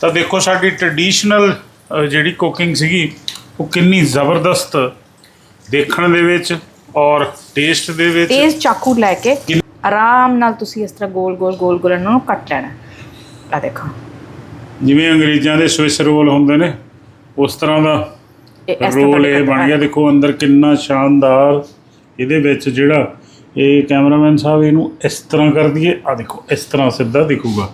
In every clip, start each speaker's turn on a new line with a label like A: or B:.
A: ਤਾਂ ਦੇਖੋ ਸਾਡੀ ਟ੍ਰੈਡੀਸ਼ਨਲ ਜਿਹੜੀ ਕੁਕਿੰਗ ਸੀਗੀ ਉਹ ਕਿੰਨੀ ਜ਼ਬਰਦਸਤ ਦੇਖਣ ਦੇ ਵਿੱਚ ਔਰ ਟੇਸਟ ਦੇ ਵਿੱਚ।
B: ਤੇਜ਼ ਚਾਕੂ ਲੈ ਕੇ ਆਰਾਮ ਨਾਲ ਤੁਸੀਂ ਇਸ ਤਰ੍ਹਾਂ ਗੋਲ ਗੋਲ ਗੋਲ ਗੋਲ ਇਹਨਾਂ ਨੂੰ ਕੱਟ ਲੈਣਾ। ਆ ਦੇਖੋ।
A: ਜਿਵੇਂ ਅੰਗਰੇਜ਼ਾਂ ਦੇ ਸਵਿਸ ਰੋਲ ਹੁੰਦੇ ਨੇ ਉਸ ਤਰ੍ਹਾਂ ਦਾ ਰੋਲ ਇਹ ਬਣ ਗਿਆ। ਦੇਖੋ ਅੰਦਰ ਕਿੰਨਾ ਸ਼ਾਨਦਾਰ ਇਹਦੇ ਵਿੱਚ ਜਿਹੜਾ ਇਹ ਕੈਮਰਾਮੈਨ ਸਾਹਿਬ ਇਹਨੂੰ ਇਸ ਤਰ੍ਹਾਂ ਕਰ ਦਈਏ। ਆ ਦੇਖੋ ਇਸ ਤਰ੍ਹਾਂ ਸਿੱਧਾ ਦਿਖੂਗਾ।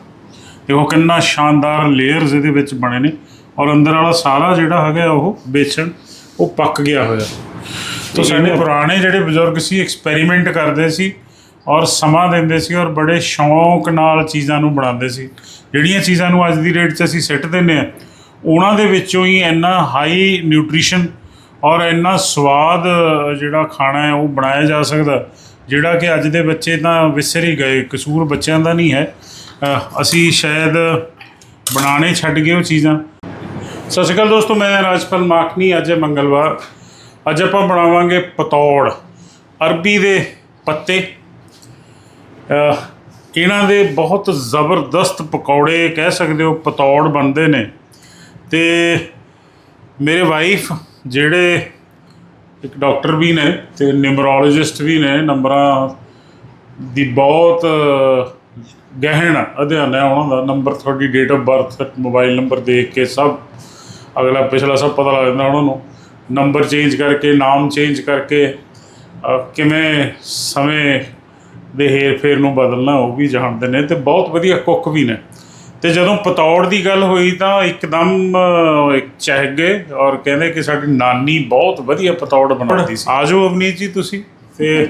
A: ਦੇਖੋ ਕਿੰਨਾ ਸ਼ਾਨਦਾਰ ਲੇਅਰਸ ਇਹਦੇ ਵਿੱਚ ਬਣੇ ਨੇ। ਔਰ ਅੰਦਰ ਵਾਲਾ ਸਾਰਾ ਜਿਹੜਾ ਹੈਗਾ ਉਹ ਬੇਸਣ ਉਹ ਪੱਕ ਗਿਆ ਹੋਇਆ। ਤੋਂ ਸਾਡੇ ਪੁਰਾਣੇ ਜਿਹੜੇ ਬਜ਼ੁਰਗ ਸੀ ਐਕਸਪੈਰੀਮੈਂਟ ਕਰਦੇ ਸੀ ਔਰ ਸਮਾਂ ਦਿੰਦੇ ਸੀ ਔਰ ਬੜੇ ਸ਼ੌਂਕ ਨਾਲ ਚੀਜ਼ਾਂ ਨੂੰ ਬਣਾਉਂਦੇ ਸੀ। ਜਿਹੜੀਆਂ ਚੀਜ਼ਾਂ ਨੂੰ ਅੱਜ ਦੀ ਡੇਟ 'ਚ ਅਸੀਂ ਸਿੱਟ ਦਿੰਨੇ ਆ ਉਹਨਾਂ ਦੇ ਵਿੱਚੋਂ ਹੀ ਇੰਨਾ ਹਾਈ ਨਿਊਟ੍ਰੀਸ਼ਨ ਔਰ ਇੰਨਾ ਸਵਾਦ ਜਿਹੜਾ ਖਾਣਾ ਹੈ ਉਹ ਬਣਾਇਆ ਜਾ ਸਕਦਾ। ਜਿਹੜਾ ਕਿ ਅੱਜ ਦੇ ਬੱਚੇ ਤਾਂ ਵਿਸਰ ਹੀ ਗਏ ਕਸੂਰ ਬੱਚਿਆਂ ਦਾ ਨਹੀਂ ਹੈ। ਅ, ਅਸੀਂ ਸ਼ਾਇਦ ਬਣਾਉਣੇ ਛੱਡ ਗਏ ਉਹ ਚੀਜ਼ਾਂ। ਸਤਿ ਸ਼੍ਰੀ ਅਕਾਲ ਦੋਸਤੋ ਮੈਂ ਰਾਜਪਾਲ ਮਾਖਨੀ ਅੱਜ ਹੈ ਮੰਗਲਵਾਰ। ਅੱਜ ਆਪਾਂ ਬਣਾਵਾਂਗੇ ਪਤੌੜ ਅਰਬੀ ਦੇ ਪੱਤੇ। ਅਹ ਇਹਨਾਂ ਦੇ ਬਹੁਤ ਜ਼ਬਰਦਸਤ ਪਕੌੜੇ ਕਹਿ ਸਕਦੇ ਹੋ ਪਤੌੜ ਬਣਦੇ ਨੇ। ਤੇ ਮੇਰੇ ਵਾਈਫ ਜਿਹੜੇ ਇੱਕ ਡਾਕਟਰ ਵੀ ਨੇ ਤੇ ਨਿਊਮਰੋਲੋਜਿਸਟ ਵੀ ਨੇ ਨੰਬਰਾਂ ਦੀ ਬਹੁਤ ਗਹਿਣ ਅਧਿਐਨ ਹੈ ਉਹਨਾਂ ਦਾ ਨੰਬਰ ਤੁਹਾਡੀ date of birth mobile number ਦੇਖ ਕੇ ਸਭ ਅਗਲਾ ਪਿਛਲਾ ਸਭ ਪਤਾ ਲੱਗ ਜਾਂਦਾ ਉਹਨਾਂ ਨੂੰ। ਨੰਬਰ ਚੇਂਜ ਕਰਕੇ ਨਾਮ ਚੇਂਜ ਕਰਕੇ ਕਿਵੇਂ ਸਮੇਂ ਦੇ ਹੇਰ ਫੇਰ ਨੂੰ ਬਦਲਣਾ ਉਹ ਵੀ ਜਾਣਦੇ ਨੇ ਤੇ ਬਹੁਤ ਵਧੀਆ ਕੁੱਕ ਵੀ ਨੇ। ਤੇ ਜਦੋਂ ਪਤੌੜ ਦੀ ਗੱਲ ਹੋਈ ਤਾਂ ਇੱਕਦਮ ਇੱਕ ਚਹਿ ਗਏ ਔਰ ਕਹਿੰਦੇ ਕਿ ਸਾਡੀ ਨਾਨੀ ਬਹੁਤ ਵਧੀਆ ਪਤੌੜ ਬਣਾਉਂਦੀ ਸੀ। ਆਜੋ ਅਵਨੀਤ ਜੀ ਤੁਸੀਂ ਤੇ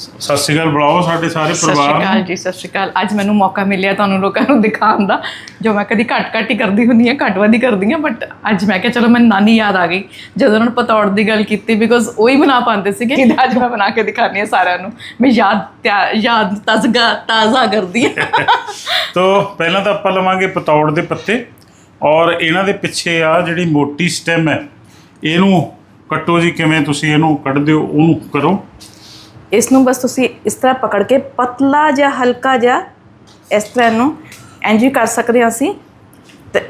A: ਸਤਿ ਸ਼੍ਰੀ ਅਕਾਲ ਬੁਲਾਓ ਸਾਡੇ ਸਾਰੇ
B: ਸਤਿ ਸ਼੍ਰੀ
A: ਪਰਿਵਾਰ
B: ਅਕਾਲ
A: ਨੂੰ
B: ਜੀ ਸਤਿ ਸ਼੍ਰੀ ਅਕਾਲ। ਅੱਜ ਮੈਨੂੰ ਮੌਕਾ ਮਿਲਿਆ ਤੁਹਾਨੂੰ ਲੋਕਾਂ ਨੂੰ ਦਿਖਾਉਣ ਦਾ। ਜੋ ਮੈਂ ਕਦੀ ਘੱਟ ਘੱਟ ਹੀ ਕਰਦੀ ਹੁੰਦੀ ਹਾਂ ਘੱਟ ਵੱਧ ਹੀ ਕਰਦੀ ਹਾਂ ਬਟ ਅੱਜ ਮੈਂ ਕਿਹਾ ਚਲੋ ਮੈਨੂੰ ਨਾਨੀ ਯਾਦ ਆ ਗਈ। ਜਦੋਂ ਉਹਨਾਂ ਨੇ ਪਤੌੜ ਦੀ ਗੱਲ ਕੀਤੀ ਬਿਕੋਜ਼ ਉਹ ਹੀ ਬਣਾ ਪਾਉਂਦੇ ਸੀਗੇ। ਕਿ ਅੱਜ ਮੈਂ ਬਣਾ ਕੇ ਦਿਖਾਉਂਦੀ ਹਾਂ ਸਾਰਿਆਂ ਨੂੰ। ਮੈਂ ਯਾਦ ਤਿਆ- ਯਾਦ ਤਾਜ਼ਗਾ ਤਾਜ਼ਾ ਕਰਦੀ ਹਾਂ।
A: ਤੋ ਪਹਿਲਾਂ ਤਾਂ ਆਪਾਂ ਲਵਾਂਗੇ ਪਤੌੜ ਦੇ ਪੱਤੇ। ਔਰ ਇਹਨਾਂ ਦੇ ਪਿੱਛੇ ਆ ਜਿਹੜੀ ਮੋਟੀ ਸਟੈਮ ਹੈ ਇਹਨੂੰ ਕੱਟੋ ਜੀ ਕਿਵੇਂ ਤੁਸੀਂ ਇਹਨੂੰ ਕੱਢਦੇ ਹੋ ਉਹਨੂੰ ਕਰੋ।
B: ਇਸ ਨੂੰ ਬਸ ਤੁਸੀਂ ਇਸ ਤਰ੍ਹਾਂ ਪਕੜ ਕੇ ਪਤਲਾ ਜਿਹਾ, ਹਲਕਾ ਜਿਹਾ ਇਸ ਤਰ੍ਹਾਂ ਇਹਨੂੰ ਇੰਜ ਵੀ ਕਰ ਸਕਦੇ ਹਾਂ ਅਸੀਂ ਤੇ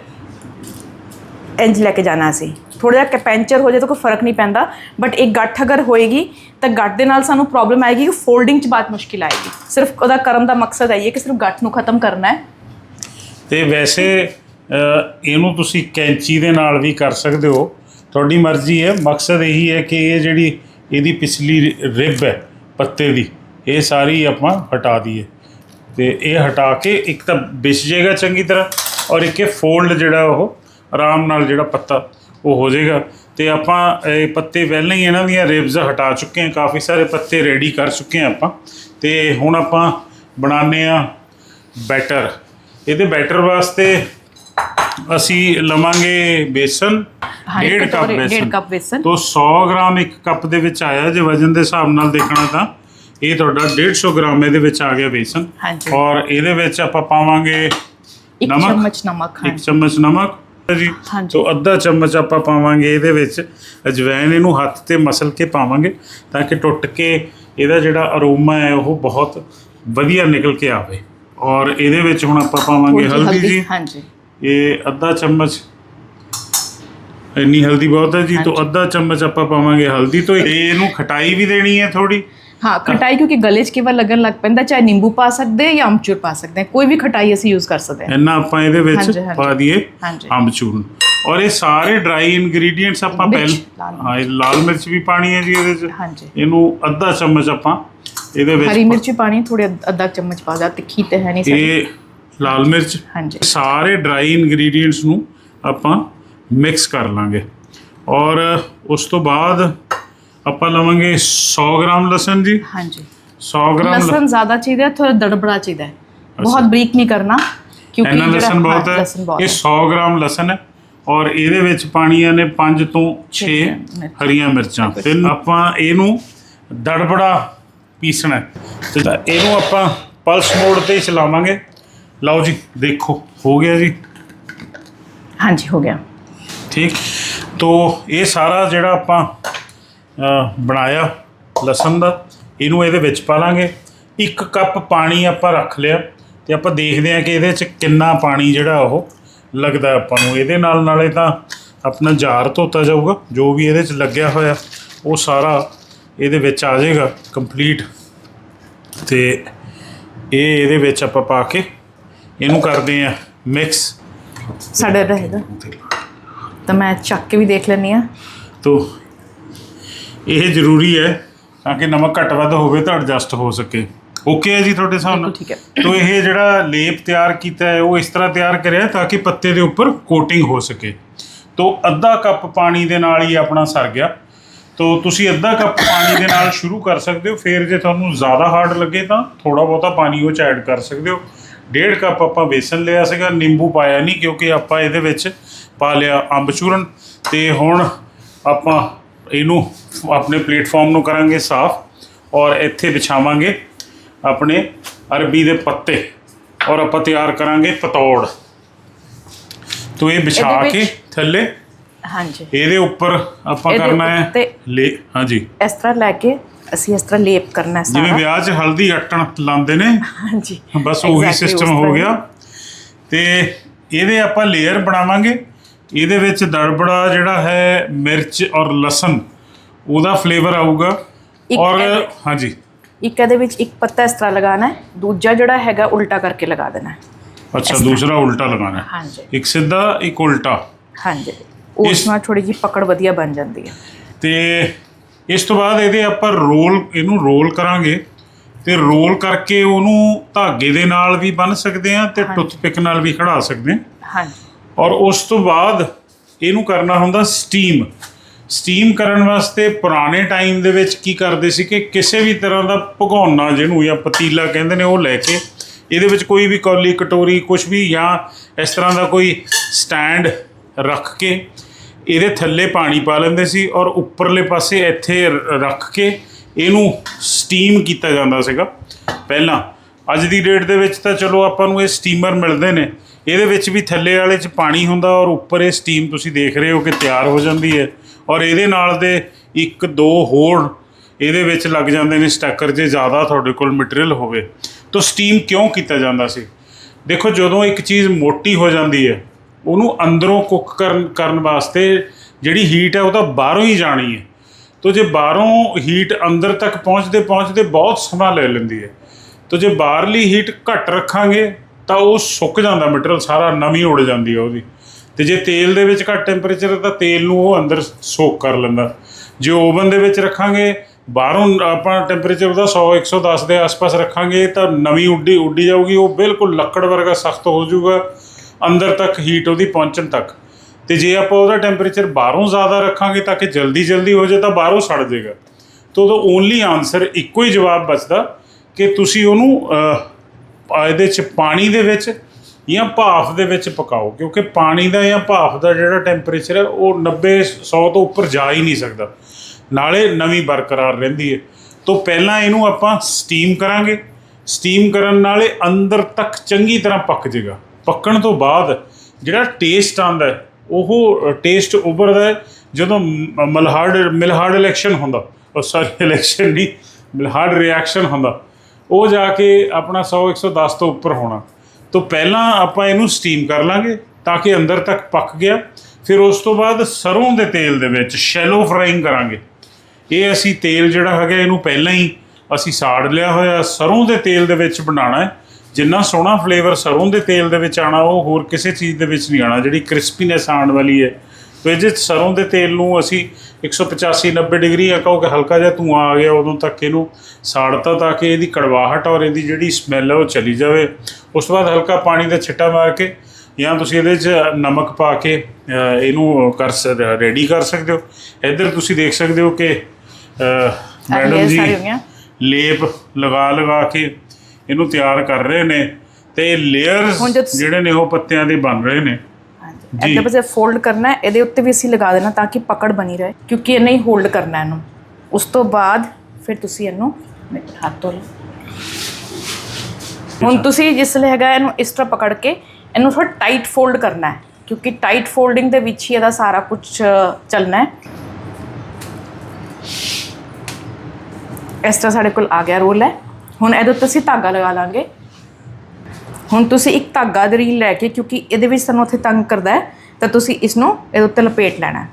B: ਇੰਜ ਲੈ ਕੇ ਜਾਣਾ ਅਸੀਂ। ਥੋੜਾ ਜਿਹਾ ਕੈਪੈਂਚਰ ਹੋ ਜਾਏ ਤਾਂ ਕੋਈ ਫ਼ਰਕ ਨਹੀਂ ਪੈਂਦਾ ਬਟ ਇੱਕ ਗੱਠ ਅਗਰ ਹੋਏਗੀ ਤਾਂ ਗੱਠ ਦੇ ਨਾਲ ਸਾਨੂੰ ਪ੍ਰੋਬਲਮ ਆਏਗੀ ਕਿ ਫੋਲਡਿੰਗ 'ਚ ਬਾਤ ਮੁਸ਼ਕਿਲ ਆਏਗੀ। ਸਿਰਫ ਉਹਦਾ ਕਰਨ ਦਾ ਮਕਸਦ ਹੈ ਕਿ ਸਿਰਫ ਗੱਠ ਨੂੰ ਖਤਮ ਕਰਨਾ ਹੈ।
A: ਤੇ ਵੈਸੇ ਇਹਨੂੰ ਤੁਸੀਂ ਕੈਂਚੀ ਦੇ ਨਾਲ ਵੀ ਕਰ ਸਕਦੇ ਹੋ। ਤੁਹਾਡੀ ਮਰਜ਼ੀ ਹੈ। ਮਕਸਦ ਇਹੀ ਹੈ ਕਿ ਇਹ ਜਿਹੜੀ ਇਹਦੀ ਪਿਛਲੀ ਰਿਬ ਹੈ ਪੱਤੇ ਦੀ। ਇਹ ਸਾਰੀ ਆਪਾਂ ਹਟਾ ਦਈਏ। ਤੇ ਇਹ ਹਟਾ ਕੇ ਇੱਕ ਤਾਂ ਵਿਛ ਜਾਏਗਾ ਚੰਗੀ ਤਰ੍ਹਾਂ ਔਰ ਇੱਕ ਇਹ ਫੋਲਡ ਜਿਹੜਾ ਉਹ ਆਰਾਮ ਨਾਲ ਜਿਹੜਾ ਪੱਤਾ ਉਹ ਹੋ ਜਾਏਗਾ। ਤੇ ਆਪਾਂ ਇਹ ਪੱਤੇ ਪਹਿਲਾਂ ਹੀ ਇਹਨਾਂ ਦੀਆਂ ਰੇਬਜ਼ ਹਟਾ ਚੁੱਕੇ ਹਾਂ। ਕਾਫੀ ਸਾਰੇ ਪੱਤੇ ਰੈਡੀ ਕਰ ਚੁੱਕੇ ਹਾਂ ਆਪਾਂ। ਤੇ ਹੁਣ ਆਪਾਂ ਬਣਾਉਂਦੇ ਆ ਬੈਟਰ ਇਹਦੇ ਬੈਟਰ ਵਾਸਤੇ ਅਸੀਂ ਲਵਾਂਗੇ ਬੇਸਨ
B: ਹਾਂ, ਇੱਕ
A: ਡੇਢ ਕੱਪ
B: ਡੇਢ
A: ਬੇਸਨ।
B: ਕੱਪ ਬੇਸਨ।
A: ਤੋਂ 100 ਗ੍ਰਾਮ ਇੱਕ ਕੱਪ ਦੇ ਵਿੱਚ ਆਇਆ ਜੇ ਵਜ਼ਨ ਦੇ ਹਿਸਾਬ ਨਾਲ ਦੇਖਣਾ ਤਾਂ। ਇਹ ਤੁਹਾਡਾ 150 ਗ੍ਰਾਮ ਇਹਦੇ ਵਿੱਚ ਆ ਗਿਆ ਬੇਸਨ।
B: ਹਾਂਜੀ।
A: ਔਰ ਇਹਦੇ ਵਿੱਚ ਆਪਾਂ ਪਾਵਾਂਗੇ
B: ਇੱਕ
A: ਨਮਕ?
B: ਚਮਚ ਨਮਕ
A: ਇੱਕ ਚਮਚ ਨਮਕ। ਜੀ
B: ਹਾਂਜੀ।
A: ਤੋਂ ਅੱਧਾ ਚਮਚ ਆਪਾਂ ਪਾਵਾਂਗੇ ਇਹਦੇ ਵਿੱਚ। ਅਜਵਾਇਨ ਇਹਨੂੰ ਹੱਥ ਤੇ ਮਸਲ ਕੇ ਪਾਵਾਂਗੇ ਤਾਂ ਕਿ ਟੁੱਟ ਕੇ ਇਹਦਾ ਜਿਹੜਾ ਅਰੋਮਾ ਹੈ ਉਹ ਬਹੁਤ ਵਧੀਆ ਨਿਕਲ ਕੇ ਆਵੇ। ਔਰ ਇਹਦੇ ਵਿੱਚ ਹੁਣ ਆਪਾਂ ਪਾਵਾਂਗੇ
B: ਥੋੜ੍ਹੀ ਜਿਹੀ
A: ਹਲਦੀ ਜੀ।
B: ਹਾਂਜੀ।
A: ਇਹ ਅੱਧਾ ਚਮਚ ਇੰਨੀ ਹਲਦੀ ਬਹੁਤ ਹੈ ਜੀ ਤੋਂ। ਅੱਧਾ ਚਮਚ ਆਪਾਂ ਪਾਵਾਂਗੇ ਹਲਦੀ ਤੋਂ ਤੇ ਇਹਨੂੰ ਖਟਾਈ ਵੀ ਦੇਣੀ ਹੈ ਥੋੜੀ
B: ਹਾਂ ਖਟਾਈ ਕਿਉਂਕਿ ਗਲੇ 'ਚ ਕੇਵਲ ਲੱਗਣ ਲੱਗ ਪੈਂਦਾ ਚਾਹੇ ਨਿੰਬੂ ਪਾ ਸਕਦੇ ਹਾਂ ਜਾਂ ਅਮਚੂਰ ਪਾ ਸਕਦੇ ਹਾਂ ਕੋਈ ਵੀ ਖਟਾਈ ਅਸੀਂ ਯੂਜ਼ ਕਰ ਸਕਦੇ ਹਾਂ
A: ਇੰਨਾ ਆਪਾਂ ਇਹਦੇ ਵਿੱਚ। ਪਾ ਦਈਏ। ਅੰਬਚੂਰਨ ਔਰ ਇਹ ਸਾਰੇ ਡਰਾਈ ਇਨਗਰੀਡੀਅੰਟਸ ਆਪਾਂ ਪਹਿਲ
B: ਲਾਲ ਮਿਰਚ।
A: ਹਾਂ ਇਹ ਲਾਲ ਮਿਰਚ ਵੀ ਪਾਣੀ ਹੈ ਜੀ ਇਹਦੇ ਵਿੱਚ
B: ਹਾਂਜੀ
A: ਇਹਨੂੰ ਅੱਧਾ ਚਮਚ ਆਪਾਂ ਇਹਦੇ
B: ਹਰੀ
A: ਵਿੱਚ
B: ਮਿਰਚ ਵੀ ਪਾਣੀ ਥੋੜੇ ਅੱਧਾ ਚਮਚ ਪਾ ਜਾ ਤਿੱਖੀ ਤੇ ਹੈ ਨਹੀਂ ਸਾਡੀ
A: ਇਹ ਲਾਲ ਮਿਰਚ
B: ਹਾਂਜੀ।
A: ਸਾਰੇ ਡਰਾਈ ਇਨਗਰੀਡੀਅੰਟਸ ਨੂੰ ਆਪਾਂ ਮਿਕਸ ਕਰ ਲਾਂਗੇ। ਔਰ ਉਸ ਤੋਂ ਬਾਅਦ ਆਪਾਂ ਲਵਾਂਗੇ 100 ਗ੍ਰਾਮ ਲਸਣ ਜੀ।
B: ਹਾਂਜੀ।
A: 100 ਗ੍ਰਾਮ
B: ਲਸਣ ਜ਼ਿਆਦਾ ਚਾਹੀਦਾ ਹੈ ਥੋੜਾ ਦੜਬੜਾ ਚਾਹੀਦਾ ਹੈ। ਬਹੁਤ ਬਰੀਕ ਨਹੀਂ ਕਰਨਾ ਕਿਉਂਕਿ ਜਿਹੜਾ-
A: ਲਸਣ ਬਹੁਤ
B: ਹਾਂ,
A: ਇਹ
B: ਹੈ।
A: 100 ਗ੍ਰਾਮ ਲਸਣ ਹੈ। ਔਰ ਇਹਦੇ ਵਿੱਚ ਪਾਣੀਆਂ ਨੇ 5 ਤੋਂ 6
B: ਮਿਰਚਾਂ।
A: ਹਰੀਆਂ ਮਿਰਚਾਂ। ਤੇ ਆਪਾਂ ਇਹਨੂੰ ਦੜਬੜਾ ਪੀਸਣਾ ਹੈ। ਤੇ ਇਹਨੂੰ ਆਪਾਂ ਪਲਸ ਮੋਡ ਤੇ ਚਲਾਵਾਂਗੇ। ਲਓ ਜੀ ਦੇਖੋ ਹੋ ਗਿਆ ਜੀ?
B: ਹਾਂਜੀ ਹੋ ਗਿਆ।
A: ਠੀਕ? ਤੋ ਇਹ ਸਾਰਾ ਜਿਹੜਾ ਆਪਾਂ ਅ, ਬਣਾਇਆ ਲਸਣ ਦਾ ਇਹਨੂੰ ਇਹਦੇ ਵਿੱਚ ਪਾ ਲਾਂਗੇ। ਇੱਕ ਕੱਪ ਪਾਣੀ ਆਪਾਂ ਰੱਖ ਲਿਆ ਤੇ ਆਪਾਂ ਦੇਖਦੇ ਹਾਂ ਕਿ ਇਹਦੇ ਚ ਕਿੰਨਾ ਪਾਣੀ ਜਿਹੜਾ ਉਹ ਲੱਗਦਾ ਆਪਾਂ ਨੂੰ। ਇਹਦੇ ਨਾਲ ਨਾਲੇ ਤਾਂ ਆਪਣਾ ਜਾਰ ਧੋਤਾ ਜਾਊਗਾ ਜੋ ਵੀ ਇਹਦੇ 'ਚ ਲੱਗਿਆ ਹੋਇਆ ਉਹ ਸਾਰਾ ਇਹਦੇ ਵਿੱਚ ਆ ਜਾਏਗਾ ਕੰਪਲੀਟ ਤੇ ਇਹ ਇਹਦੇ ਵਿੱਚ ਆਪਾਂ ਪਾ ਕੇ ਇਹਨੂੰ ਕਰਦੇ ਆ ਮਿਕਸ
B: ਸਾਡਾ ਰਹੇਗਾ ਤਾਂ ਮੈਂ ਚੱਕ ਕੇ ਵੀ ਦੇਖ ਲੈਂਦੀ ਆ
A: ਤੋ ਇਹ ਜ਼ਰੂਰੀ ਹੈ ਤਾਂ ਕਿ ਨਮਕ ਘੱਟ ਵੱਧ ਹੋਵੇ ਤਾਂ ਐਡਜਸਟ ਹੋ ਸਕੇ। ਓਕੇ ਹੈ ਜੀ ਤੁਹਾਡੇ
B: ਬਿਲਕੁਲ ਠੀਕ ਹੈ।
A: ਤੋ ਇਹ ਜਿਹੜਾ ਲੇਪ ਤਿਆਰ ਕੀਤਾ ਹੈ ਉਹ ਇਸ ਤਰ੍ਹਾਂ ਤਿਆਰ ਕਰਿਆ ਤਾਂ ਕਿ ਪੱਤੇ ਦੇ ਉੱਪਰ ਕੋਟਿੰਗ ਹੋ ਸਕੇ। ਤੋ ਅੱਧਾ ਕੱਪ ਪਾਣੀ ਦੇ ਨਾਲ ਹੀ ਆਪਣਾ ਸਰ ਗਿਆ। ਤੋ ਤੁਸੀਂ ਅੱਧਾ ਕੱਪ ਪਾਣੀ ਦੇ ਨਾਲ ਸ਼ੁਰੂ ਕਰ ਸਕਦੇ ਹੋ। ਫਿਰ ਜੇ ਤੁਹਾਨੂੰ ਜ਼ਿਆਦਾ ਹਾਰਡ ਲੱਗੇ ਤਾਂ ਥੋੜਾ ਬਹੁਤਾ ਪਾਣੀ ਉਹ ਚ ਐਡ ਕਰ ਸਕਦੇ ਹੋ। ਡੇਢ ਕੱਪ ਆਪਾਂ ਬੇਸਨ ਲਿਆ ਸੀਗਾ ਨਿੰਬੂ ਪਾਇਆ ਨਹੀਂ ਕਿਉਂਕਿ ਆਪਾਂ ਇਹਦੇ ਵਿੱਚ ਪਾ ਲਿਆ ਅੰਬ ਚੂਰਨ ਤੇ ਹੁਣ ਆਪਾਂ ਇਹਨੂੰ ਆਪਣੇ ਪਲੇਟਫਾਰਮ ਨੂੰ ਕਰਾਂਗੇ ਸਾਫ਼ ਔਰ ਇੱਥੇ ਵਿਛਾਵਾਂਗੇ ਆਪਣੇ ਅਰਬੀ ਦੇ ਪੱਤੇ ਔਰ ਆਪਾਂ ਤਿਆਰ ਕਰਾਂਗੇ ਪਤੌੜ। ਤੋ ਇਹ ਵਿਛਾ
B: ਇਹਦੇ
A: ਕੇ
B: ਵਿੱਚ-
A: ਥੱਲੇ
B: ਹਾਂਜੀ।
A: ਇਹਦੇ ਉੱਪਰ ਆਪਾਂ
B: ਇਹਦੇ
A: ਕਰਨਾ ਹੈ
B: ਉੱਤੇ-
A: ਲੇ ਹਾਂਜੀ।
B: ਇਸ ਤਰ੍ਹਾਂ ਲੈ ਕੇ ਅਸੀਂ ਇਸ ਤਰ੍ਹਾਂ ਲੇਪ ਕਰਨਾ ਹੈ
A: ਜਿਵੇਂ
B: ਸਾਰਾ
A: ਵਿਆਹ 'ਚ ਹਲਦੀ ਅੱਟਣ ਲਾਉਂਦੇ ਨੇ
B: ਹਾਂਜੀ
A: ਬਸ ਉਹੀ
B: Exactly
A: ਸਿਸਟਮ ਹੋ
B: ਤਰ੍ਹਾਂ
A: ਗਿਆ। ਤੇ ਇਹਦੇ ਆਪਾਂ ਲੇਅਰ ਬਣਾਵਾਂਗੇ। ਇਹਦੇ ਵਿੱਚ ਦੜਬੜਾ ਜਿਹੜਾ ਹੈ ਮਿਰਚ ਔਰ ਲਸਣ ਉਹਦਾ ਫਲੇਵਰ ਆਊਗਾ।
B: ਇੱਕ
A: ਔਰ
B: ਇਹਦੇ-
A: ਹਾਂਜੀ।
B: ਇੱਕ ਇਹਦੇ ਵਿੱਚ ਇੱਕ ਪੱਤਾ ਇਸ ਤਰ੍ਹਾਂ ਲਗਾਉਣਾ ਹੈ। ਦੂਜਾ ਜਿਹੜਾ ਹੈਗਾ ਉਲਟਾ ਕਰਕੇ ਲਗਾ ਦੇਣਾ ਹੈ।
A: ਅੱਛਾ ਦੂਸਰਾ ਉਲਟਾ ਲਗਾਣਾ ਹੈ।
B: ਹਾਂਜੀ।
A: ਇੱਕ ਸਿੱਧਾ ਇੱਕ ਉਲਟਾ।
B: ਹਾਂਜੀ। ਉਸ
A: ਇਸ-
B: ਨਾਲ ਥੋੜੀ ਜਿਹੀ ਪਕੜ ਵਧੀਆ ਬਣ ਜਾਂਦੀ ਹੈ।
A: ਤੇ ਇਸ ਤੋਂ ਬਾਅਦ ਇਹਦੇ ਆਪਾਂ ਰੋਲ ਇਹਨੂੰ ਰੋਲ ਕਰਾਂਗੇ ਤੇ ਰੋਲ ਕਰਕੇ ਉਹਨੂੰ ਧਾਗੇ ਦੇ ਨਾਲ ਵੀ ਬੰਨ ਸਕਦੇ ਆ ਤੇ ਟੁੱਥਪਿਕ ਨਾਲ ਵੀ ਖੜਾ ਸਕਦੇ ਆ
B: ਹਾਂਜੀ।
A: ਔਰ ਉਸ ਤੋਂ ਬਾਅਦ ਇਹਨੂੰ ਕਰਨਾ ਹੁੰਦਾ ਸਟੀਮ। ਸਟੀਮ ਕਰਨ ਵਾਸਤੇ ਪੁਰਾਣੇ ਟਾਈਮ ਦੇ ਵਿੱਚ ਕੀ ਕਰਦੇ ਸੀ ਕਿ ਕਿਸੇ ਵੀ ਤਰ੍ਹਾਂ ਦਾ ਭਗੌਨਾ ਜਿਹਨੂੰ ਜਾਂ ਪਤੀਲਾ ਕਹਿੰਦੇ ਨੇ ਉਹ ਲੈ ਕੇ ਇਹਦੇ ਵਿੱਚ ਕੋਈ ਵੀ ਕੌਲੀ ਕਟੋਰੀ ਕੁਝ ਵੀ ਜਾਂ ਇਸ ਤਰ੍ਹਾਂ ਦਾ ਕੋਈ ਸਟੈਂਡ ਰੱਖ ਕੇ ਇਹਦੇ ਥੱਲੇ ਪਾਣੀ ਪਾ ਲੈਂਦੇ ਸੀ ਔਰ ਉੱਪਰਲੇ ਪਾਸੇ ਇੱਥੇ ਰ- ਰੱਖ ਕੇ ਇਹਨੂੰ ਸਟੀਮ ਕੀਤਾ ਜਾਂਦਾ ਸੀਗਾ। ਪਹਿਲਾਂ, ਅੱਜ ਦੀ ਡੇਟ ਦੇ ਵਿੱਚ ਤਾਂ ਚਲੋ ਆਪਾਂ ਨੂੰ ਇਹ ਸਟੀਮਰ ਮਿਲਦੇ ਨੇ। ਇਹਦੇ ਵਿੱਚ ਵੀ ਥੱਲੇ ਵਾਲੇ 'ਚ ਪਾਣੀ ਹੁੰਦਾ ਔਰ ਉੱਪਰ ਇਹ ਸਟੀਮ ਤੁਸੀਂ ਦੇਖ ਰਹੇ ਹੋ ਕਿ ਤਿਆਰ ਹੋ ਜਾਂਦੀ ਹੈ। ਔਰ ਇਹਦੇ ਨਾਲ ਦੇ ਇੱਕ ਦੋ ਹੋਰ ਇਹਦੇ ਵਿੱਚ ਲੱਗ ਜਾਂਦੇ ਨੇ ਸਟੈਕਰ ਜੇ ਜ਼ਿਆਦਾ ਤੁਹਾਡੇ ਕੋਲ ਮਟੀਰੀਅਲ ਹੋਵੇ। ਤਾਂ ਸਟੀਮ ਕਿਉਂ ਕੀਤਾ ਜਾਂਦਾ ਸੀ? ਦੇਖੋ, ਜਦੋਂ ਇੱਕ ਚੀਜ਼ ਮੋਟੀ ਹੋ ਜਾਂਦੀ ਹੈ ਉਹਨੂੰ ਅੰਦਰੋਂ ਕੁੱਕ ਕਰਨ ਕਰਨ ਵਾਸਤੇ ਜਿਹੜੀ ਹੀਟ ਹੈ ਉਹ ਤਾਂ ਬਾਹਰੋਂ ਹੀ ਜਾਣੀ ਹੈ। ਤੋ ਜੇ ਬਾਹਰੋਂ ਹੀਟ ਅੰਦਰ ਤੱਕ ਪਹੁੰਚਦੇ ਪਹੁੰਚਦੇ ਬਹੁਤ ਸਮਾਂ ਲੈ ਲੈਂਦੀ ਹੈ। ਤੋ ਜੇ ਬਾਹਰਲੀ ਹੀਟ ਘੱਟ ਰੱਖਾਂਗੇ ਤਾਂ ਉਹ ਸੁੱਕ ਜਾਂਦਾ ਮਟੀਰੀਅਲ ਸਾਰਾ ਨਵੀਂ ਉੜ ਜਾਂਦੀ ਹੈ ਉਹਦੀ। ਤੇ ਜੇ ਤੇਲ ਦੇ ਵਿੱਚ ਘੱਟ ਟੈਂਪਰੇਚਰ ਹੈ ਤਾਂ ਤੇਲ ਨੂੰ ਉਹ ਅੰਦਰ ਸੋਕ ਕਰ ਲੈਂਦਾ। ਜੇ ਓਵਨ ਦੇ ਵਿੱਚ ਰੱਖਾਂਗੇ, ਬਾਹਰੋਂ ਆਪਾਂ ਟੈਂਪਰੇਚਰ ਉਹਦਾ 100 110 ਦੇ ਆਸ-ਪਾਸ ਰੱਖਾਂਗੇ ਤਾਂ ਨਵੀਂ ਉੱਡੀ ਉੱਡੀ ਜਾਊਗੀ, ਉਹ ਬਿਲਕੁਲ ਲੱਕੜ ਵਰਗਾ ਸਖਤ ਹੋ ਜਾਊਗਾ। ਅੰਦਰ ਤੱਕ ਹੀਟ ਉਹਦੀ ਪਹੁੰਚਣ ਤੱਕ। ਤੇ ਜੇ ਆਪਾਂ ਉਹਦਾ ਟੈਂਪਰੇਚਰ ਬਾਹਰੋਂ ਜ਼ਿਆਦਾ ਰੱਖਾਂਗੇ ਤਾਂ ਕਿ ਜਲਦੀ ਜਲਦੀ ਹੋ ਜਾਏ ਤਾਂ ਬਾਹਰੋਂ ਸੜ ਜਾਏਗਾ ਤਾਂ ਉਹਦਾ ਓਨਲੀ ਆਨਸਰ ਇੱਕੋ ਹੀ ਜਵਾਬ ਬਚਦਾ ਕਿ ਤੁਸੀਂ ਉਹਨੂੰ ਇਹਦੇ ਚ ਪਾਣੀ ਦੇ ਵਿੱਚ ਜਾਂ ਭਾਫ ਦੇ ਵਿੱਚ ਪਕਾਓ, ਕਿਉਂਕਿ ਪਾਣੀ ਦਾ ਜਾਂ ਭਾਫ ਦਾ ਜਿਹੜਾ ਟੈਂਪਰੇਚਰ ਹੈ, ਉਹ 90 100 ਤੋਂ ਉੱਪਰ ਜਾ ਹੀ ਨਹੀਂ ਸਕਦਾ। ਨਾਲੇ ਨਵੀਂ ਬਰਕਰਾਰ ਰਹਿੰਦੀ ਹੈ। ਤੋਂ ਪਹਿਲਾਂ ਇਹਨੂੰ ਆਪਾਂ ਸਟੀਮ ਕਰਾਂਗੇ। ਸਟੀਮ ਕਰਨ ਨਾਲੇ ਅੰਦਰ ਤੱਕ ਚੰਗੀ ਤਰ੍ਹਾਂ ਪੱਕ ਜਾਏਗਾ ਪੱਕਣ ਤੋਂ ਬਾਅਦ ਜਿਹੜਾ ਟੇਸਟ ਆਉਂਦਾ ਉਹ ਟੇਸਟ ਉੱਭਰਦਾ ਜਦੋਂ ਮ- ਮਲਹਾਰਡ ਮਿਲਹਾਰਡ ਇਲੈਕਸ਼ਨ ਹੁੰਦਾ। ਉਹ ਸਾਰੀ ਇਲੈਕਸ਼ਨ ਨਹੀਂ ਮਿਲਹਾਰਡ ਰਿਐਕਸ਼ਨ ਹੁੰਦਾ। ਉਹ ਜਾ ਕੇ ਆਪਣਾ 100 110 ਤੋਂ ਉੱਪਰ ਹੋਣਾ। ਤੋਂ ਪਹਿਲਾਂ ਆਪਾਂ ਇਹਨੂੰ ਸਟੀਮ ਕਰ ਲਾਂਗੇ ਤਾਂ ਕਿ ਅੰਦਰ ਤੱਕ ਪੱਕ ਗਿਆ। ਫਿਰ ਉਸ ਤੋਂ ਬਾਅਦ ਸਰੋਂ ਦੇ ਤੇਲ ਦੇ ਵਿੱਚ ਸ਼ੈਲੋ ਫਰਾਈਂਗ ਕਰਾਂਗੇ। ਇਹ ਅਸੀਂ ਤੇਲ ਜਿਹੜਾ ਹੈਗਾ, ਇਹਨੂੰ ਪਹਿਲਾਂ ਹੀ ਅਸੀਂ ਸਾੜ ਲਿਆ ਹੋਇਆ, ਸਰੋਂ ਦੇ ਤੇਲ ਦੇ ਵਿੱਚ ਬਣਾਉਣਾ ਹੈ। ਜਿੰਨਾ ਸੋਹਣਾ ਫਲੇਵਰ ਸਰੋਂ ਦੇ ਤੇਲ ਦੇ ਵਿੱਚ ਆਣਾ ਉਹ ਹੋਰ ਕਿਸੇ ਚੀਜ਼ ਦੇ ਵਿੱਚ ਨਹੀਂ ਆਣਾ ਜਿਹੜੀ ਕ੍ਰਿਸਪੀਨੈਸ ਆਉਣ ਵਾਲੀ ਹੈ। ਤੇ ਜੇ ਸਰੋਂ ਦੇ ਤੇਲ ਨੂੰ ਅਸੀਂ 185 90 ਡਿਗਰੀ ਆ ਕਹੋ ਕਿ ਹਲਕਾ ਜਿਹਾ ਧੂੰਆਂ ਆ ਗਿਆ ਉਦੋਂ ਤੱਕ ਇਹਨੂੰ ਸਾੜਤਾ ਤਾਂ ਕਿ ਇਹਦੀ ਕੜਵਾਹਟ ਔਰ ਇਹਦੀ ਜਿਹੜੀ ਸਮੈਲ ਹੈ ਉਹ ਚਲੀ ਜਾਵੇ। ਉਸ ਤੋਂ ਬਾਅਦ ਹਲਕਾ ਪਾਣੀ ਦਾ ਛਿੱਟਾ ਮਾਰ ਕੇ ਜਾਂ ਤੁਸੀਂ ਇਹਦੇ 'ਚ ਨਮਕ ਪਾ ਕੇ ਇਹਨੂੰ ਕਰ ਰੈਡੀ ਕਰ ਸਕਦੇ ਹੋ। ਇੱਧਰ ਤੁਸੀਂ ਦੇਖ ਸਕਦੇ ਹੋ ਕਿ ਮੈਡਮ ਜੀ। ਲੇਪ ਲਗਾ ਲਗਾ ਕੇ ਇਹਨੂੰ ਤਿਆਰ ਕਰ ਰਹੇ ਨੇ ਤੇ ਲੇਅਰਸ
B: ਹੁਣ ਜਦ ਤੁਸੀਂ-
A: ਜਿਹੜੇ ਨੇ ਉਹ ਪੱਤਿਆਂ ਦੇ ਬਣ ਰਹੇ ਨੇ।
B: ਹਾਂਜੀ।
A: ਜੀ।
B: ਇੱਦਾਂ ਬਸ ਫੋਲਡ ਕਰਨਾ ਹੈ ਇਹਦੇ ਉੱਤੇ ਵੀ ਅਸੀਂ ਲਗਾ ਦੇਣਾ ਤਾਂ ਕਿ ਪਕੜ ਬਣੀ ਰਹੇ ਕਿਉਂਕਿ ਇਹ ਨਹੀਂ ਹੋਲਡ ਕਰਨਾ ਇਹਨੂੰ। ਉਸ ਤੋਂ ਬਾਅਦ ਫਿਰ ਤੁਸੀਂ ਇਹਨੂੰ ਮੇਰੇ ਹੱਥ ਤੋਂ ਲਓ। ਹੁਣ ਤੁਸੀਂ ਜਿਸ ਲਈ ਹੈਗਾ ਇਹਨੂੰ ਇਸ ਤਰ੍ਹਾਂ ਪਕੜ ਕੇ ਇਹਨੂੰ ਥੋੜਾ ਟਾਈਟ ਫੋਲਡ ਕਰਨਾ ਹੈ ਕਿਉਂਕਿ ਟਾਈਟ ਫੋਲਡਿੰਗ ਦੇ ਵਿੱਚ ਹੀ ਇਹਦਾ ਸਾਰਾ ਕੁਝ ਚੱਲਣਾ ਹੈ। ਇਸ ਤਰ੍ਹਾਂ ਸਾਡੇ ਕੋਲ ਆ ਗਿਆ ਰੋਲ ਹੈ। ਹੁਣ ਇਹਦੇ ਉੱਤੇ ਅਸੀਂ ਧਾਗਾ ਲਗਾ ਲਾਂਗੇ। ਹੁਣ ਤੁਸੀਂ ਇੱਕ ਧਾਗਾ ਦੇ ਰੀਲ ਲੈ ਕੇ, ਕਿਉਂਕਿ ਇਹਦੇ ਵਿੱਚ ਸਾਨੂੰ ਉੱਥੇ ਤੰਗ ਕਰਦਾ ਹੈ, ਤਾਂ ਤੁਸੀਂ ਇਸ ਨੂੰ ਇਹਦੇ ਉੱਤੇ ਲਪੇਟ ਲੈਣਾ ਹੈ।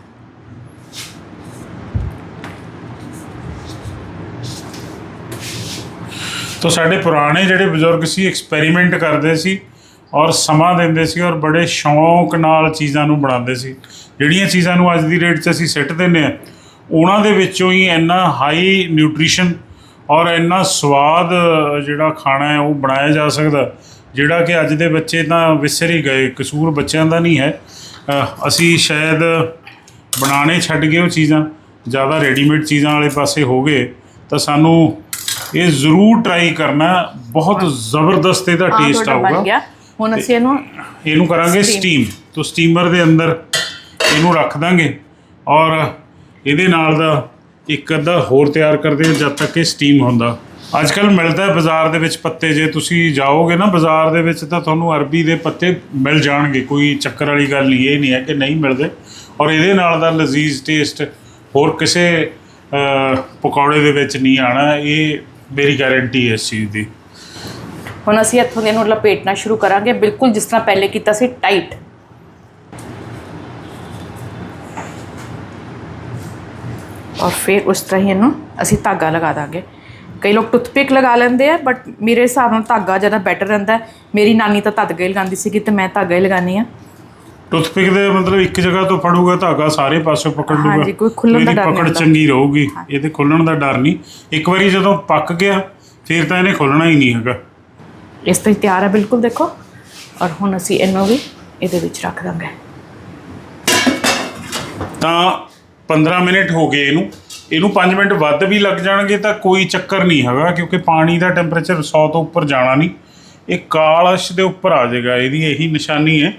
A: ਤਾਂ ਸਾਡੇ ਪੁਰਾਣੇ ਜਿਹੜੇ ਬਜ਼ੁਰਗ ਸੀ ਐਕਸਪੈਰੀਮੈਂਟ ਕਰਦੇ ਸੀ ਔਰ ਸਮਾਂ ਦਿੰਦੇ ਸੀ ਔਰ ਬੜੇ ਸ਼ੌਂਕ ਨਾਲ ਚੀਜ਼ਾਂ ਨੂੰ ਬਣਾਉਂਦੇ ਸੀ। ਜਿਹੜੀਆਂ ਚੀਜ਼ਾਂ ਨੂੰ ਅੱਜ ਦੀ ਡੇਟ 'ਚ ਅਸੀਂ ਸਿੱਟ ਦਿੰਦੇ ਆ ਉਹਨਾਂ ਦੇ ਵਿੱਚੋਂ ਹੀ ਇੰਨਾ ਹਾਈ ਨਿਊਟ੍ਰੀਸ਼ਨ ਔਰ ਇੰਨਾ ਸਵਾਦ ਜਿਹੜਾ ਖਾਣਾ ਹੈ ਉਹ ਬਣਾਇਆ ਜਾ ਸਕਦਾ। ਜਿਹੜਾ ਕਿ ਅੱਜ ਦੇ ਬੱਚੇ ਤਾਂ ਵਿਸਰ ਹੀ ਗਏ ਕਸੂਰ ਬੱਚਿਆਂ ਦਾ ਨਹੀਂ ਹੈ। ਅਸੀਂ ਸ਼ਾਇਦ ਬਣਾਉਣੇ ਛੱਡ ਗਏ ਉਹ ਚੀਜ਼ਾਂ ਜ਼ਿਆਦਾ ਰੈਡੀਮੇਡ ਚੀਜ਼ਾਂ ਵਾਲੇ ਪਾਸੇ ਹੋ ਗਏ। ਤਾਂ ਸਾਨੂੰ ਇਹ ਜ਼ਰੂਰ ਟਰਾਈ ਕਰਨਾ ਬਹੁਤ ਜ਼ਬਰਦਸਤ ਇਹਦਾ ਟੇਸਟ ਆਊਗਾ।
B: ਹੁਣ ਅਸੀਂ ਇਹਨੂੰ
A: ਇਹਨੂੰ ਕਰਾਂਗੇ. ਸਟੀਮ ਤੋਂ ਸਟੀਮਰ ਦੇ ਅੰਦਰ ਇਹਨੂੰ ਰੱਖ ਦਾਂਗੇ। ਔਰ ਇਹਦੇ ਨਾਲ ਦਾ ਇੱਕ ਅੱਧਾ ਹੋਰ ਤਿਆਰ ਕਰਦੇ ਹਾਂ ਜਦ ਤੱਕ ਇਹ ਸਟੀਮ ਹੁੰਦਾ। ਅੱਜ ਕੱਲ ਮਿਲਦਾ ਹੈ ਬਾਜ਼ਾਰ ਦੇ ਵਿੱਚ ਪੱਤੇ, ਜੇ ਤੁਸੀਂ ਜਾਓਗੇ ਨਾ ਬਾਜ਼ਾਰ ਦੇ ਵਿੱਚ ਤਾਂ ਤੁਹਾਨੂੰ ਅਰਬੀ ਦੇ ਪੱਤੇ ਮਿਲ ਜਾਣਗੇ, ਕੋਈ ਚੱਕਰ ਵਾਲੀ ਗੱਲ ਨਹੀਂ, ਇਹ ਨਹੀਂ ਹੈ ਕਿ ਨਹੀਂ ਮਿਲਦੇ। ਔਰ ਇਹਦੇ ਨਾਲ ਦਾ ਲਜ਼ੀਜ਼ ਟੇਸਟ ਹੋਰ ਕਿਸੇ ਪਕੌੜੇ ਦੇ ਵਿੱਚ ਨਹੀਂ ਆਣਾ, ਇਹ ਮੇਰੀ ਗਾਰੰਟੀ ਹੈ ਇਸ ਚੀਜ਼ ਦੀ।
B: ਹੁਣ ਅਸੀਂ ਇੱਥੋਂ ਦੇ ਨੂੰ ਲਪੇਟਣਾ ਸ਼ੁਰੂ ਕਰਾਂਗੇ। ਬਿਲਕੁਲ ਜਿਸ ਤਰ੍ਹਾਂ ਪਹਿਲੇ ਕੀਤਾ ਸੀ ਟਾਈਟ ਔਰ ਫਿਰ ਉਸ ਤਰ੍ਹਾਂ ਹੀ ਇਹਨੂੰ ਅਸੀਂ ਧਾਗਾ ਲਗਾ ਦਾਂਗੇ ਕਈ ਲੋਕ ਟੁੱਥਪਿਕ ਲਗਾ ਲੈਂਦੇ ਆ ਬਟ ਮੇਰੇ ਹਿਸਾਬ ਨਾਲ ਧਾਗਾ ਜ਼ਿਆਦਾ ਬੈਟਰ ਰਹਿੰਦਾ। ਮੇਰੀ ਨਾਨੀ ਤਾਂ ਧਾਗਾ ਹੀ ਲਗਾਉਂਦੀ ਸੀਗੀ ਤੇ ਮੈਂ ਧਾਗਾ ਹੀ ਲਗਾਉਂਦੀ ਆ
A: ਟੁੱਥਪਿਕ ਦੇ ਮਤਲਬ ਇੱਕ ਜਗ੍ਹਾ ਤੋਂ ਫੜੂਗਾ ਧਾਗਾ ਸਾਰੇ ਪਾਸੇ ਪਕੜ ਲੂਗਾ
B: ਹਾਂਜੀ, ਕੋਈ ਖੁੱਲਣ ਦਾ ਡਰ ਨਹੀਂ
A: ਪਕੜ। ਚੰਗੀ ਰਹੂਗੀ ਇਹਦੇ ਖੁੱਲਣ ਦਾ ਡਰ ਨਹੀਂ ਇੱਕ ਵਾਰੀ ਜਦੋਂ ਪੱਕ ਗਿਆ ਫਿਰ ਤਾਂ ਇਹਨੇ ਖੁੱਲਣਾ ਹੀ ਨਹੀਂ ਹੈਗਾ
B: ਇਸ ਤਰ੍ਹਾਂ ਹੀ ਤਿਆਰ ਹੈ ਬਿਲਕੁਲ ਦੇਖੋ ਔਰ ਹੁਣ ਅਸੀਂ ਇਹਨੂੰ ਵੀ ਇਹਦੇ ਵਿੱਚ ਰੱਖ ਦਾਂਗੇ
A: ਤਾਂ 15 ਮਿੰਟ ਹੋ ਗਏ ਇਹਨੂੰ। ਇਹਨੂੰ 5 ਮਿੰਟ ਵੱਧ ਵੀ ਲੱਗ ਜਾਣਗੇ ਤਾਂ ਕੋਈ ਚੱਕਰ ਨਹੀਂ ਹੈਗਾ ਕਿਉਂਕਿ ਪਾਣੀ ਦਾ ਟੈਂਪਰੇਚਰ 100 ਤੋਂ ਉੱਪਰ ਜਾਣਾ ਨਹੀਂ। ਇਹ ਕਾਲਸ਼ ਦੇ ਉੱਪਰ ਆ ਜਾਏਗਾ ਇਹਦੀ ਇਹੀ ਨਿਸ਼ਾਨੀ ਹੈ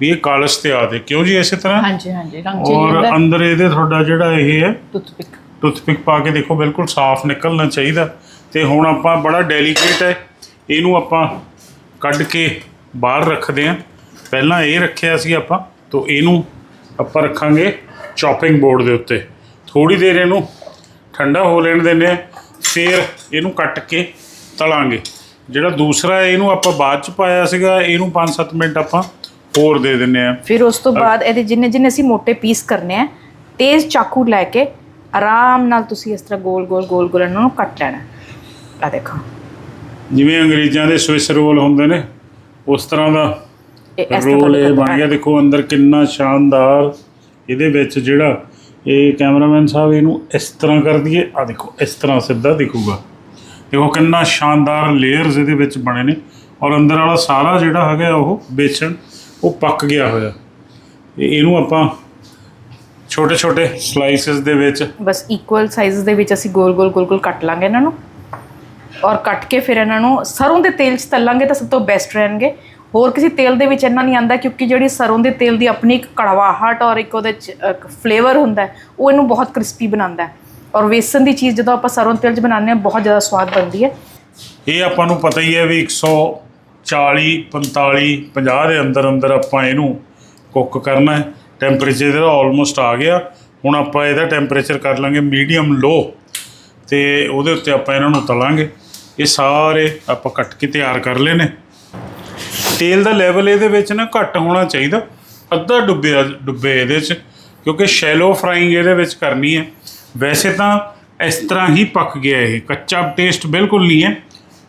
A: ਵੀ ਇਹ ਕਾਲਸ਼ ਤੇ ਆ ਜਾਏ। ਕਿਉਂ ਜੀ ਇਸੇ ਤਰ੍ਹਾਂ?
B: ਹਾਂਜੀ ਹਾਂਜੀ ਰੰਗ
A: ਔਰ
B: ਚੇਂਜ
A: ਅੰਦਰ ਇਹਦੇ ਤੁਹਾਡਾ ਜਿਹੜਾ ਇਹ ਹੈ
B: ਟੁੱਥਪਿਕ
A: ਟੁੱਥਪਿਕ ਪਾ ਕੇ ਦੇਖੋ ਬਿਲਕੁਲ ਸਾਫ਼ ਨਿਕਲਣਾ ਚਾਹੀਦਾ। ਤੇ ਹੁਣ ਆਪਾਂ ਬੜਾ ਡੈਲੀਕੇਟ ਹੈ ਇਹਨੂੰ ਆਪਾਂ ਕੱਢ ਕੇ ਬਾਹਰ ਰੱਖਦੇ ਹਾਂ। ਪਹਿਲਾਂ ਇਹ ਰੱਖਿਆ ਸੀ ਆਪਾਂ ਤੋਂ ਇਹਨੂੰ ਆਪਾਂ ਰੱਖਾਂਗੇ। ਚੌਪਿੰਗ ਬੋਰਡ ਦੇ ਉੱਤੇ। ਥੋੜੀ ਦੇਰ ਇਹਨੂੰ ਠੰਡਾ ਹੋ ਲੈਣ ਦਿੰਦੇ ਹਾਂ ਫਿਰ ਇਹਨੂੰ ਕੱਟ ਕੇ ਤਲਾਂਗੇ। ਜਿਹੜਾ ਦੂਸਰਾ ਇਹਨੂੰ ਆਪਾਂ ਬਾਅਦ ਚ ਪਾਇਆ ਸੀਗਾ ਇਹਨੂੰ 5-7 ਮਿੰਟ ਆਪਾਂ ਹੋਰ ਦੇ ਦਿੰਦੇ ਆ
B: ਫਿਰ ਉਸ ਤੋਂ ਬਾਅਦ ਇਹਦੇ ਜਿੰਨੇ ਜਿੰਨੇ ਅਸੀਂ ਮੋٹے ਪੀਸ ਕਰਨੇ ਆ ਤੇਜ਼ ਚਾਕੂ ਲੈ ਕੇ ਆਰਾਮ ਨਾਲ ਤੁਸੀਂ ਇਸ ਤਰ੍ਹਾਂ ਗੋਲ ਗੋਲ ਗੋਲ ਗੋਲ ਇਹਨਾਂ ਨੂੰ ਕੱਟ ਲੈਣਾ। ਆ ਦੇਖੋ।
A: ਜਿਵੇਂ ਅੰਗਰੇਜ਼ਾਂ ਦੇ ਸਵਿਸ ਰੋਲ ਹੁੰਦੇ ਨੇ ਉਸ ਤਰ੍ਹਾਂ ਦਾ ਰੋਲ ਇਹ ਬਣ ਗਿਆ। ਦੇਖੋ ਅੰਦਰ ਕਿੰਨਾ ਸ਼ਾਨਦਾਰ ਇਹਦੇ ਵਿੱਚ ਜਿਹੜਾ ਇਹ ਕੈਮਰਾਮੈਨ ਸਾਹਿਬ ਇਹਨੂੰ ਇਸ ਤਰ੍ਹਾਂ ਕਰ ਦਈਏ ਆ ਦੇਖੋ, ਇਸ ਤਰ੍ਹਾਂ ਸਿੱਧਾ ਦਿਖੂਗਾ। ਦੇਖੋ ਕਿੰਨਾ ਸ਼ਾਨਦਾਰ ਲੇਅਰਸ ਇਹਦੇ ਵਿੱਚ ਬਣੇ ਨੇ ਔਰ ਅੰਦਰ ਵਾਲਾ ਸਾਰਾ ਜਿਹੜਾ ਹੈਗਾ ਉਹ ਵੇਚਣ, ਉਹ ਪੱਕ ਗਿਆ ਹੋਇਆ। ਤੇ ਇਹਨੂੰ ਆਪਾਂ ਛੋਟੇ ਛੋਟੇ ਸਲਾਈਸਿਸ ਦੇ ਵਿੱਚ
B: ਬਸ ਇਕੁਅਲ ਸਾਈਜ਼ ਦੇ ਵਿੱਚ ਅਸੀਂ ਗੋਲ ਗੋਲ ਗੋਲ ਗੋਲ ਕੱਟ ਲਾਂਗੇ ਇਹਨਾਂ ਨੂੰ। ਔਰ ਕੱਟ ਕੇ ਫਿਰ ਇਹਨਾਂ ਨੂੰ ਸਰੋਂ ਦੇ ਤੇਲ 'ਚ ਤਲਾਂਗੇ ਤਾਂ ਸਭ ਤੋਂ ਬੈਸਟ ਰਹਿਣਗੇ। ਹੋਰ ਕਿਸੇ ਤੇਲ ਦੇ ਵਿੱਚ ਇੰਨਾ ਨਹੀਂ ਆਂਦਾ ਕਿਉਂਕਿ ਜਿਹੜੀ ਸਰੋਂ ਦੇ ਤੇਲ ਦੀ ਆਪਣੀ ਇੱਕ ਕੜਵਾਹਟ ਔਰ ਇੱਕ ਉਹਦੇ 'ਚ ਫਲੇਵਰ ਹੁੰਦਾ ਉਹ ਇਹਨੂੰ ਬਹੁਤ ਕ੍ਰਿਸਪੀ ਬਣਾਉਂਦਾ ਹੈ। ਔਰ ਵੇਸਨ ਦੀ ਚੀਜ਼ ਜਦੋਂ ਆਪਾਂ ਸਰੋਂ ਦੇ ਤੇਲ 'ਚ ਬਣਾਉਂਦੇ ਹਾਂ, ਬਹੁਤ ਜ਼ਿਆਦਾ ਸਵਾਦ ਬਣਦੀ ਹੈ।
A: ਇਹ ਆਪਾਂ ਨੂੰ ਪਤਾ ਹੀ ਹੈ ਵੀ 140 45 50 ਦੇ ਅੰਦਰ ਅੰਦਰ ਆਪਾਂ ਇਹਨੂੰ ਕੁੱਕ ਕਰਨਾ ਹੈ। ਟੈਂਪਰੇਚਰ ਇਹਦਾ ਆਲਮੋਸਟ ਆ ਗਿਆ। ਹੁਣ ਆਪਾਂ ਇਹਦਾ ਟੈਂਪਰੇਚਰ ਕਰ ਲਾਂਗੇ ਮੀਡੀਅਮ ਲੋ ਤੇ ਉਹਦੇ ਉੱਤੇ ਆਪਾਂ ਇਹਨਾਂ ਨੂੰ ਤਲਾਂਗੇ। ਇਹ ਸਾਰੇ ਆਪਾਂ ਕੱਟ ਕੇ ਤਿਆਰ ਕਰ ਲਏ ਤੇਲ ਦਾ ਲੈਵਲ ਇਹਦੇ ਵਿੱਚ ਨਾ ਘੱਟ ਹੋਣਾ ਚਾਹੀਦਾ। ਅੱਧਾ ਡੁੱਬਿਆ ਡੁੱਬੇ ਇਹਦੇ 'ਚ ਕਿਉਂਕਿ ਸ਼ੈਲੋ ਫਰਾਈਂਗ ਇਹਦੇ ਵਿੱਚ ਕਰਨੀ ਹੈ। ਵੈਸੇ ਤਾਂ ਇਸ ਤਰ੍ਹਾਂ ਹੀ ਪੱਕ ਗਿਆ ਇਹ। ਕੱਚਾ ਟੇਸਟ ਬਿਲਕੁਲ ਨਹੀਂ ਹੈ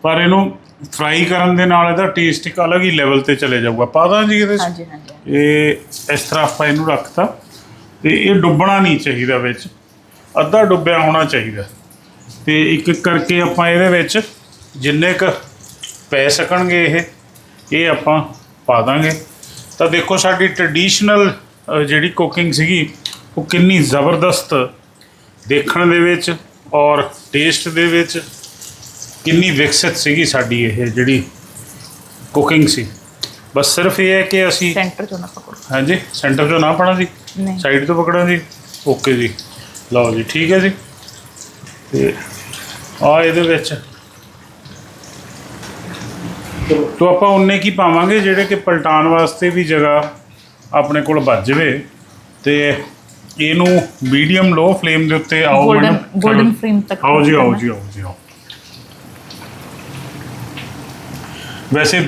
A: ਪਰ ਇਹਨੂੰ ਫਰਾਈ ਕਰਨ ਦੇ ਨਾਲ ਇਹਦਾ ਟੇਸਟ ਇੱਕ ਅਲੱਗ ਹੀ ਲੈਵਲ ਤੇ ਚਲੇ ਜਾਊਗਾ। ਪਾ ਦਾਂ ਜੀ ਇਹਦੇ 'ਚ?
B: ਹਾਂਜੀ ਹਾਂਜੀ।
A: ਇਹ ਇਸ ਤਰ੍ਹਾਂ ਆਪਾਂ ਇਹਨੂੰ ਰੱਖਤਾ। ਤੇ ਇਹ ਡੁੱਬਣਾ ਨਹੀਂ ਚਾਹੀਦਾ ਵਿੱਚ। ਅੱਧਾ ਡੁੱਬਿਆ ਹੋਣਾ ਚਾਹੀਦਾ। ਤੇ ਇੱਕ ਇੱਕ ਕਰਕੇ ਆਪਾਂ ਇਹਦੇ ਵਿੱਚ ਜਿੰਨੇ ਕ ਪੈ ਸਕਣਗੇ ਇਹ ਇਹ ਆਪਾਂ ਪਾ ਦਾਂਗੇ। ਤਾਂ ਦੇਖੋ ਸਾਡੀ ਟ੍ਰੈਡੀਸ਼ਨਲ ਜਿਹੜੀ ਕੁਕਿੰਗ ਸੀਗੀ ਉਹ ਕਿੰਨੀ ਜ਼ਬਰਦਸਤ ਦੇਖਣ ਦੇ ਵਿੱਚ ਔਰ ਟੇਸਟ ਦੇ ਵਿੱਚ ਕਿੰਨੀ ਵਿਕਸਿਤ ਸੀਗੀ ਸਾਡੀ ਇਹ ਜਿਹੜੀ ਕੁਕਿੰਗ ਸੀ। ਬਸ ਸਿਰਫ ਇਹ ਹੈ ਕਿ ਅਸੀਂ
B: ਸੈਂਟਰ ਤੋਂ ਨਾ ਪਕੜੋ।
A: ਹਾਂਜੀ ਸੈਂਟਰ ਤੋਂ ਨਾ ਪਣਾ ਜੀ ਸਾਈਡ ਤੋਂ ਪਕੜਾਂ ਜੀ। ਓਕੇ ਜੀ। ਲਓ ਜੀ ਠੀਕ ਹੈ ਜੀ। ਤੇ ਆ ਇਹਦੇ ਵਿੱਚ ਤੋਂ ਆਪਾਂ ਉਨੇ ਕੀ ਪਾਵਾਂਗੇ ਜਿਹੜੇ ਕਿ ਪਲਟਾਉਣ ਵਾਸਤੇ ਵੀ ਜਗ੍ਹਾ ਆਪਣੇ ਕੋਲ ਬਚ ਜਵੇ ਤੇ ਇਹਨੂੰ ਮੀਡੀਅਮ ਲੋ ਫਲੇਮ ਦੇ ਉੱਤੇ ਆਓ
B: Golden-
A: ਮੈਡਮ।
B: golden frame ਤੱਕ
A: ਆਓ ਜੀ ਆਓ। ਜੀ ਆਓ ਜੀ ਆਓ। ਵੈਸੇ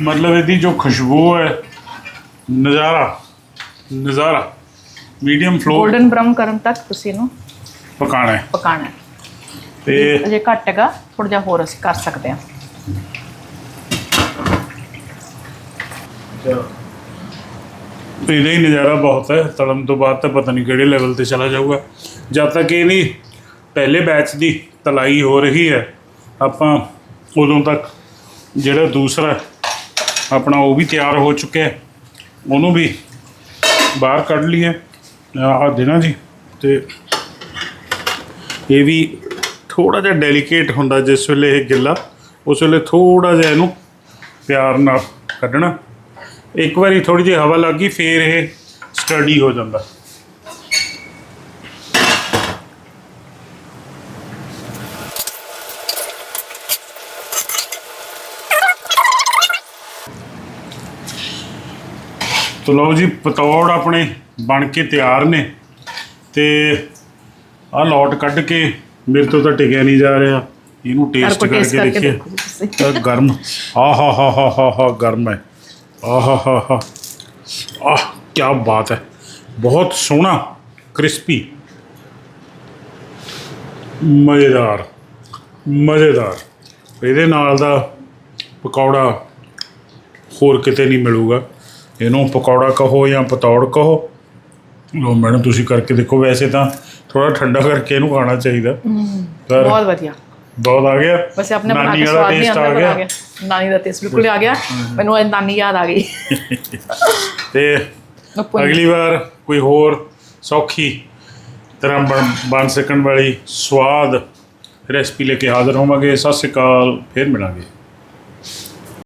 A: ਮਤਲਬ ਇਹਦੀ ਜੋ ਖੁਸ਼ਬੂ ਹੈ ਨਜ਼ਾਰਾ ਨਜ਼ਾਰਾ ਮੀਡੀਅਮ ਫਲੋ
B: 골ਡਨ ਬ੍ਰਾਊਨ ਕਰਨ ਤੱਕ ਤੁਸੀਂ ਇਹਨੂੰ
A: ਪਕਾਣਾ ਹੈ।
B: ਪਕਾਉਣਾ ਹੈ।
A: ਤੇ
B: ਅਜੇ ਘੱਟ ਹੈਗਾ ਥੋੜਾ ਜਿਹਾ ਹੋਰ ਅਸੀਂ ਕਰ ਸਕਦੇ ਹਾਂ।
A: ਇਹਦਾ ਹੀ ਨਜ਼ਾਰਾ ਬਹੁਤ ਹੈ। ਤਲਮ ਤੋਂ ਬਾਅਦ ਤਾਂ ਪਤਾ ਨਹੀਂ ਕਿਹੜੇ ਲੈਵਲ ਤੇ ਚਲਾ ਜਾਊਗਾ। ਜਦ ਤੱਕ ਇਹ ਨਹੀਂ ਪਹਿਲੇ ਬੈਚ ਦੀ ਤਲਾਈ ਹੋ ਰਹੀ ਹੈ, ਆਪਾਂ ਉਦੋਂ ਤੱਕ ਜਿਹੜਾ ਦੂਸਰਾ ਆਪਣਾ ਉਹ ਵੀ ਤਿਆਰ ਹੋ ਚੁੱਕਿਆ ਹੈ। ਉਹਨੂੰ ਵੀ ਬਾਹਰ ਕੱਢ ਲਈਏ। ਆ ਦੇਣਾ ਜੀ। ਤੇ ਇਹ ਵੀ ਥੋੜਾ ਜਿਹਾ ਡੈਲੀਕੇਟ ਹੁੰਦਾ ਜਿਸ ਵੇਲੇ ਇਹ ਗਿੱਲਾ, ਉਸ ਵੇਲੇ ਥੋੜਾ ਜਿਹਾ ਇਹਨੂੰ ਪਿਆਰ ਨਾਲ ਕੱਢਣਾ। ਇੱਕ ਵਾਰੀ ਥੋੜੀ ਜਿਹੀ ਹਵਾ ਲੱਗ ਗਈ ਫੇਰ ਇਹ ਸਟੱਡੀ ਹੋ ਜਾਂਦਾ। ਤੋ ਲਓ ਜੀ ਪਤੌੜ ਆਪਣੇ ਬਣ ਕੇ ਤਿਆਰ ਨੇ ਤੇ ਆਹ ਲੋਟ ਕੱਢ ਕੇ ਮੇਰੇ ਤੋਂ ਤਾਂ ਟਿਕਿਆ ਨਹੀਂ ਜਾ ਰਿਹਾ। ਇਹਨੂੰ ਟੇਸਟ ਕਰਕੇ ਦੇਖੀਏ। ਗਰਮ। ਆ ਹਾ ਹਾ ਹਾ ਹਾ ਗਰਮ ਹੈ। ਆ ਹਾ ਹਾ ਹਾ ਆਹ ਕੀ ਬਾਤ ਹੈ। ਬਹੁਤ ਸੋਹਣਾ ਕ੍ਰਿਸਪੀ। ਮਜ਼ੇਦਾਰ ਮਜ਼ੇਦਾਰ। ਇਹਦੇ ਨਾਲ ਦਾ ਪਕੌੜਾ ਹੋਰ ਕਿਤੇ ਨਹੀਂ ਮਿਲੂਗਾ। ਇਹਨੂੰ ਪਕੌੜਾ ਕਹੋ ਜਾਂ ਪਤੌੜ ਕਹੋ। ਲੋ ਮੈਡਮ ਤੁਸੀਂ ਕਰਕੇ ਦੇਖੋ। ਵੈਸੇ ਤਾਂ ਥੋੜਾ ਠੰਡਾ ਕਰਕੇ ਇਹਨੂੰ ਖਾਣਾ ਚਾਹੀਦਾ।
B: ਬਹੁਤ ਵਧੀਆ।
A: ਬਹੁਤ ਆ ਗਿਆ।
B: ਵੈਸੇ ਆਪਣੇ ਬਣਾ
A: ਨਾਨੀ
B: ਕੇ
A: ਵਾਲਾ
B: ਸਵਾਦ ਨਹੀਂ
A: taste
B: ਆਉਂਦਾ
A: ਆ
B: ਪਰ
A: ਗਿਆ।
B: ਆ ਗਿਆ ਨਾਨੀ ਦਾ ਟੇਸਟ ਬਿਲਕੁਲ ਆ ਗਿਆ। ਮੈਨੂੰ ਅੱਜ ਨਾਨੀ ਯਾਦ ਆ ਗਈ।
A: ਤੇ ਅਗਲੀ ਵਾਰ ਕੋਈ ਹੋਰ ਸੌਖੀ ਤਰ੍ਹਾਂ ਬਣ ਬਣ ਸਕਣ ਵਾਲੀ ਸਵਾਦ ਰੈਸਪੀ ਲੈ ਕੇ ਹਾਜ਼ਰ ਹੋਵਾਂਗੇ। ਸਤਿ ਸ਼੍ਰੀ ਅਕਾਲ ਫਿਰ ਮਿਲਾਂਗੇ।